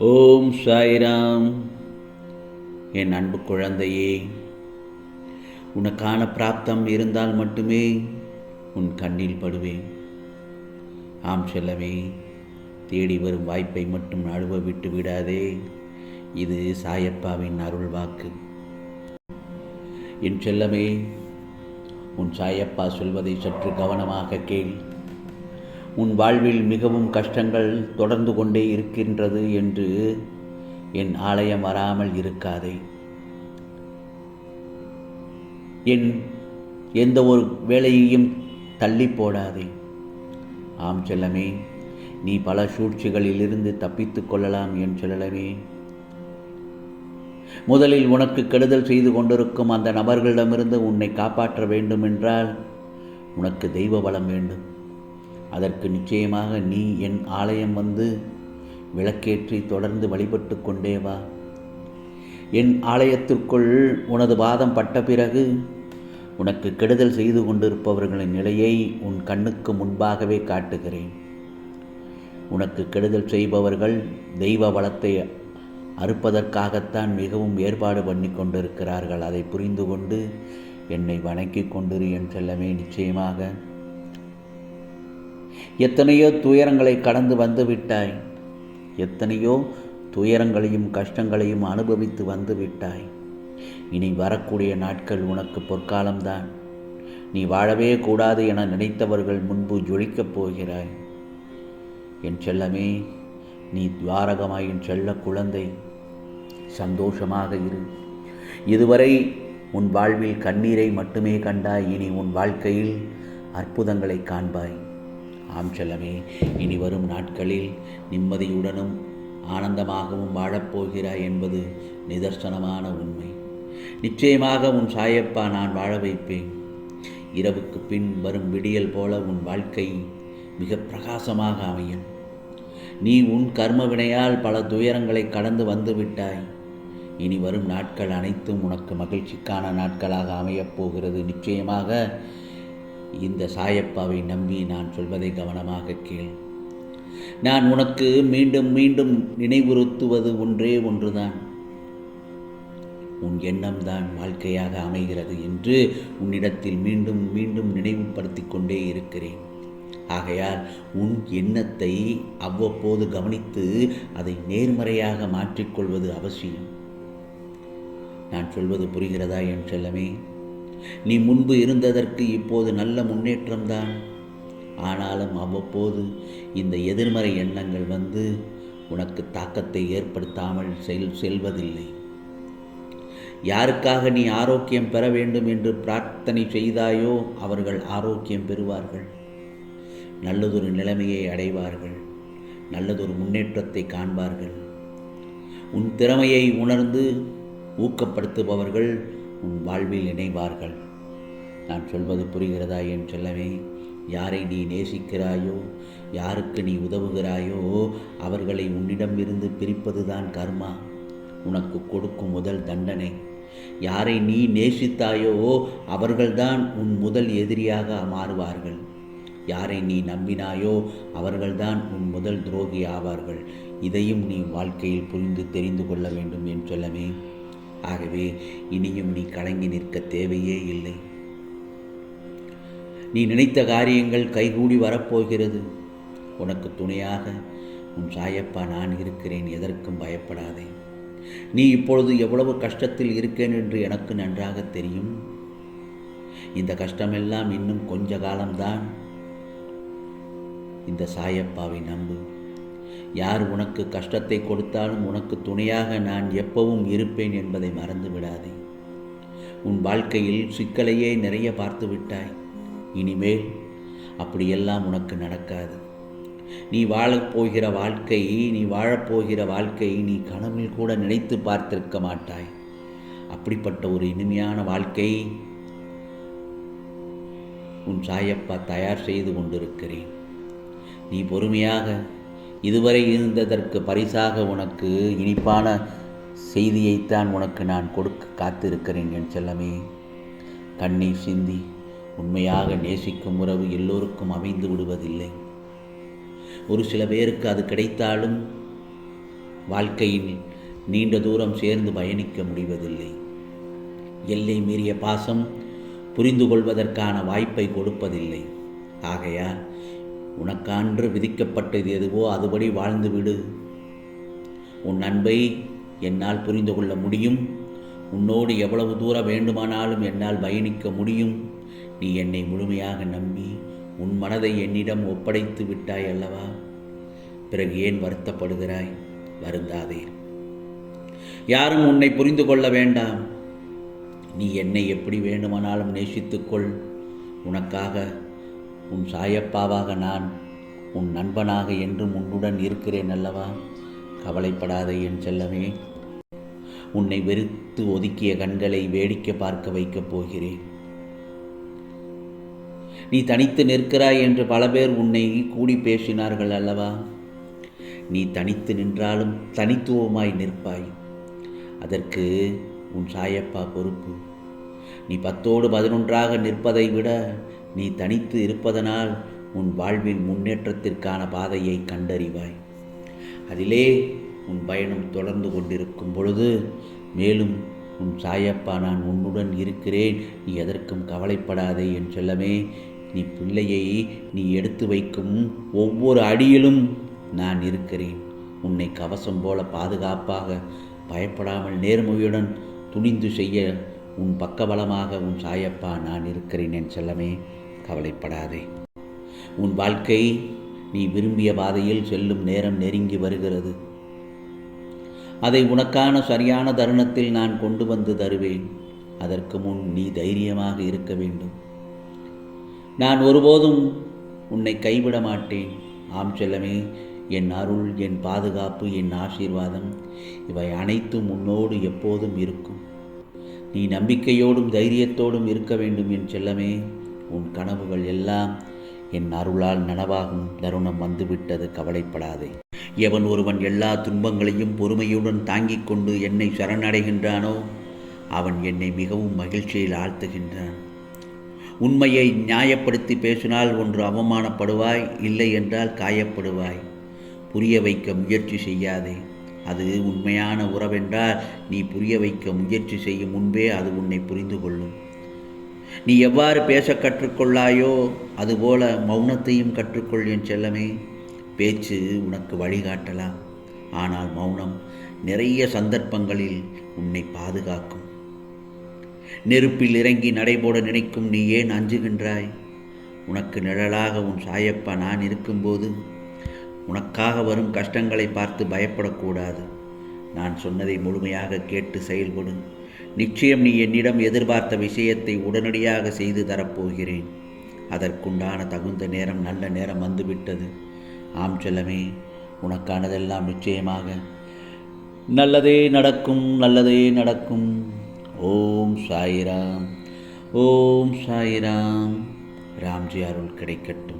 ஓம் சாய்ராம். என் அன்பு குழந்தையே உனக்கான பிராப்தம் இருந்தால் மட்டுமே உன் கண்ணில் படுவேன். ஆம் செல்லவே தேடி வரும் வாய்ப்பை மட்டும் நழுவ விட்டு விடாதே. இது சாயப்பாவின் அருள் வாக்கு. என் செல்லமே உன் சாயப்பா சொல்வதை சற்று கவனமாக கேள். உன் வாழ்வில் மிகவும் கஷ்டங்கள் தொடர்ந்து கொண்டே இருக்கின்றது என்று என் ஆலயம் வராமல் இருக்காதே. என் எந்த ஒரு வேலையையும் தள்ளி போடாதே. ஆம் செல்லமே நீ பல சூழ்ச்சிகளிலிருந்து தப்பித்துக் கொள்ளலாம் என் செல்லமே. முதலில் உனக்கு கெடுதல் செய்து கொண்டிருக்கும் அந்த நபர்களிடமிருந்து உன்னை காப்பாற்ற வேண்டுமென்றால் உனக்கு தெய்வ பலம் வேண்டும். அதற்கு நிச்சயமாக நீ என் ஆலயம் வந்து விளக்கேற்றி தொடர்ந்து வழிபட்டு கொண்டே வா. என் ஆலயத்திற்குள் உனது வாதம் பட்ட பிறகு உனக்கு கெடுதல் செய்து கொண்டிருப்பவர்களின் நிலையை உன் கண்ணுக்கு முன்பாகவே காட்டுகிறேன். உனக்கு கெடுதல் செய்பவர்கள் தெய்வ வளத்தை அறுப்பதற்காகத்தான் மிகவும் ஏற்பாடு பண்ணி கொண்டிருக்கிறார்கள். அதை புரிந்து கொண்டு என்னை வணங்கி கொண்டிரு என் செல்லமே. நிச்சயமாக எத்தனையோ துயரங்களை கடந்து வந்து விட்டாய். எத்தனையோ துயரங்களையும் கஷ்டங்களையும் அனுபவித்து வந்து விட்டாய். இனி வரக்கூடிய நாட்கள் உனக்கு பொற்காலம்தான். நீ வாழவே கூடாது என நினைத்தவர்கள் முன்பு ஜொலிக்கப் போகிறாய். என் செல்லமே நீ துவாரகமாயின் செல்ல குழந்தை. சந்தோஷமாக இரு. இதுவரை உன் வாழ்வில் கண்ணீரை மட்டுமே கண்டாய். இனி உன் வாழ்க்கையில் அற்புதங்களை காண்பாய். ஆம் செல்லமே இனி வரும் நாட்களில் நிம்மதியுடனும் ஆனந்தமாகவும் வாழப்போகிறாய் என்பது நிதர்சனமான உண்மை. நிச்சயமாக உன் சாயப்பா நான் வாழ வைப்பேன். இரவுக்கு பின் வரும் விடியல் போல உன் வாழ்க்கை மிக பிரகாசமாக அமையும். நீ உன் கர்ம வினையால் பல துயரங்களை கடந்து வந்து விட்டாய். இனி வரும் நாட்கள் அனைத்தும் உனக்கு மகிழ்ச்சிக்கான நாட்களாக அமையப் போகிறது. நிச்சயமாக இந்த சாயப்பாவை நம்பி நான் சொல்வதை கவனமாக கேள். நான் உனக்கு மீண்டும் மீண்டும் நினைவுறுத்துவது ஒன்றே ஒன்றுதான். உன் எண்ணம்தான் வாழ்க்கையாக அமைகிறது என்று உன்னிடத்தில் மீண்டும் மீண்டும் நினைவுபடுத்தி கொண்டே இருக்கிறேன். ஆகையால் உன் எண்ணத்தை அவ்வப்போது கவனித்து அதை நேர்மறையாக மாற்றிக்கொள்வது அவசியம். நான் சொல்வது புரிகிறதா என் செல்லமே? நீ முன்பு இருந்ததற்கு இப்போது நல்ல முன்னேற்றம்தான். ஆனாலும் அவ்வப்போது இந்த எதிர்மறை எண்ணங்கள் வந்து உனக்கு தாக்கத்தை ஏற்படுத்தாமல் செல் செல்வதில்லை. யாருக்காக நீ ஆரோக்கியம் பெற வேண்டும் என்று பிரார்த்தனை செய்தாயோ அவர்கள் ஆரோக்கியம் பெறுவார்கள். நல்லதொரு நிலைமையை அடைவார்கள். நல்லதொரு முன்னேற்றத்தை காண்பார்கள். உன் திறமையை உணர்ந்து ஊக்கப்படுத்துபவர்கள் உன் வாழ்வில் இணைவார்கள். நான் சொல்வது புரிகிறதா என் செல்லவே யாரை நீ நேசிக்கிறாயோ? யாருக்கு நீ உதவுகிறாயோ? அவர்களை உன்னிடமிருந்து பிரிப்பதுதான் கர்மா. உனக்கு கொடுக்கும் முதல் தண்டனை. யாரை நீ நேசித்தாயோ? அவர்கள்தான் உன் முதல் எதிரியாக மாறுவார்கள். யாரை நீ நம்பினாயோ? அவர்கள்தான் உன் முதல் துரோகி ஆவார்கள். இதையும் நீ வாழ்க்கையில் புரிந்து தெரிந்து கொள்ள வேண்டும் என் சொல்லவே ஆகவே இனியும் நீ கலங்கி நிற்க தேவையே இல்லை. நீ நினைத்த காரியங்கள் கைகூடி வரப்போகிறது. உனக்கு துணையாக உன் சாயப்பா நான் இருக்கிறேன் எதற்கும் பயப்படாதே. நீ இப்பொழுது எவ்வளவு கஷ்டத்தில் இருக்கேன் என்று எனக்கு நன்றாக தெரியும். இந்த கஷ்டமெல்லாம் இன்னும் கொஞ்ச காலம்தான். இந்த சாயப்பாவை நம்பு. யார் உனக்கு கஷ்டத்தை கொடுத்தாலும் உனக்கு துணையாக நான் எப்பவும் இருப்பேன் என்பதை மறந்து விடாதே. உன் வாழ்க்கையில் சிக்கலையே நிறைய பார்த்து விட்டாய். இனிமேல் அப்படியெல்லாம் உனக்கு நடக்காது. நீ வாழப்போகிற வாழ்க்கை நீ வாழப்போகிற வாழ்க்கை நீ கனவில் கூட நினைத்து பார்த்திருக்க மாட்டாய். அப்படிப்பட்ட ஒரு இனிமையான வாழ்க்கை உன் சாயப்பா தயார் செய்து கொண்டிருக்கிறேன். நீ பொறுமையாக இதுவரை இருந்ததற்கு பரிசாக உனக்கு இனிப்பான செய்தியைத்தான் உனக்கு நான் கொடுக்க காத்திருக்கிறேன் என் செல்லமே. கண்ணீர் சிந்தி உண்மையாக நேசிக்கும் உறவு எல்லோருக்கும் அமைந்து விடுவதில்லை. ஒரு சில பேருக்கு அது கிடைத்தாலும் வாழ்க்கையில் நீண்ட தூரம் சேர்ந்து பயணிக்க முடிவதில்லை. எல்லை மீறிய பாசம் புரிந்து கொள்வதற்கான வாய்ப்பை கொடுப்பதில்லை. ஆகையால் உனக்கான்று விதிக்கப்பட்டது எதுவோ அதுபடி வாழ்ந்து விடு. உன் அன்பை என்னால் புரிந்து கொள்ள முடியும். உன்னோடு எவ்வளவு தூரம் வேண்டுமானாலும் என்னால் பயணிக்க முடியும். நீ என்னை முழுமையாக நம்பி உன் மனதை என்னிடம் ஒப்படைத்து விட்டாய் அல்லவா? பிறகு ஏன் வருத்தப்படுகிறாய்? வருந்தாதே. யாரும் உன்னை புரிந்து கொள்ள வேண்டாம். நீ என்னை எப்படி வேண்டுமானாலும் நேசித்துக்கொள். உனக்காக உன் சாயப்பாவாக நான் உன் நண்பனாக என்றும் உன்னுடன் இருக்கிறேன் அல்லவா? கவலைப்படாதே என் செல்லமே. உன்னை வெறுத்து ஒதுக்கிய கண்களை வேடிக்கை பார்க்க வைக்கப் போகிறேன். நீ தனித்து நிற்கிறாய் என்று பல பேர் உன்னை கூடி பேசினார்கள் அல்லவா? நீ தனித்து நின்றாலும் தனித்துவமாய் நிற்பாய். அதற்கு உன் சாயப்பா பொறுப்பு. நீ பத்தோடு பதினொன்றாக நிற்பதை விட நீ தனித்து இருப்பதனால் உன் வாழ்வின் முன்னேற்றத்திற்கான பாதையை கண்டறிவாய். அதிலே உன் பயணம் தொடர்ந்து கொண்டிருக்கும் பொழுது மேலும் உன் சாயப்பா நான் உன்னுடன் இருக்கிறேன் நீ எதற்கும் கவலைப்படாதே என் செல்லமே. நீ பிள்ளையை நீ எடுத்து வைக்கும் ஒவ்வொரு அடியிலும் நான் இருக்கிறேன். உன்னை கவசம் போல பாதுகாப்பாக பயப்படாமல் நேர்மையுடன் துணிந்து செய்ய உன் பக்கபலமாக உன் சாயப்பா நான் இருக்கிறேன் என் செல்லமே. கவலைப்படாதே. உன் வாழ்க்கை நீ விரும்பிய பாதையில் செல்லும் நேரம் நெருங்கி வருகிறது. அதை உனக்கான சரியான தருணத்தில் நான் கொண்டு வந்து தருவேன். அதற்கு முன் நீ தைரியமாக இருக்க வேண்டும். நான் ஒருபோதும் உன்னை கைவிட மாட்டேன். ஆம் செல்லமே என் அருள் என் பாதுகாப்பு என் ஆசீர்வாதம் இவை அனைத்தும் உன்னோடு எப்போதும் இருக்கும். நீ நம்பிக்கையோடும் தைரியத்தோடும் இருக்க வேண்டும் என் செல்லமே. உன் கனவுகள் எல்லாம் என் அருளால் நனவாகும் தருணம் வந்துவிட்டது கவலைப்படாதே. எவன் ஒருவன் எல்லா துன்பங்களையும் பொறுமையுடன் தாங்கிக் கொண்டு என்னை சரணடைகின்றானோ அவன் என்னை மிகவும் மகிழ்ச்சியில் ஆழ்த்துகின்றான். உண்மையை நியாயப்படுத்தி பேசினால் ஒன்று அவமானப்படுவாய் இல்லை என்றால் காயப்படுவாய். புரிய வைக்க முயற்சி செய்யாதே. அது உண்மையான உறவென்றால் நீ புரிய வைக்க முயற்சி செய்யும் முன்பே அது உன்னை புரிந்து கொள்ளும் நீ எவ்வாறு பேச கற்றுக்கொள்ளாயோ அதுபோல மௌனத்தையும் கற்றுக்கொள் என் செல்லமே. பேச்சு உனக்கு வழிகாட்டலாம். ஆனால் மௌனம் நிறைய சந்தர்ப்பங்களில் உன்னை பாதுகாக்கும். நெருப்பில் இறங்கி நடைபோட நினைக்கும் நீ ஏன் அஞ்சுகின்றாய்? உனக்கு நிழலாக உன் சாயப்பா நான் இருக்கும்போது உனக்காக வரும் கஷ்டங்களை பார்த்து பயப்படக்கூடாது. நான் சொன்னதை முழுமையாக கேட்டு செயல்படும் நிச்சயம் நீ என்னிடம் எதிர்பார்த்த விஷயத்தை உடனடியாக செய்து தரப்போகிறேன். அதற்குண்டான தகுந்த நேரம் நல்ல நேரம் வந்துவிட்டது. ஆம் செல்லமே உனக்கானதெல்லாம் நிச்சயமாக நல்லதே நடக்கும் நல்லதே நடக்கும். ஓம் சாயிராம் ஓம் சாயிராம். ராம்ஜி அருள் கிடைக்கட்டும்.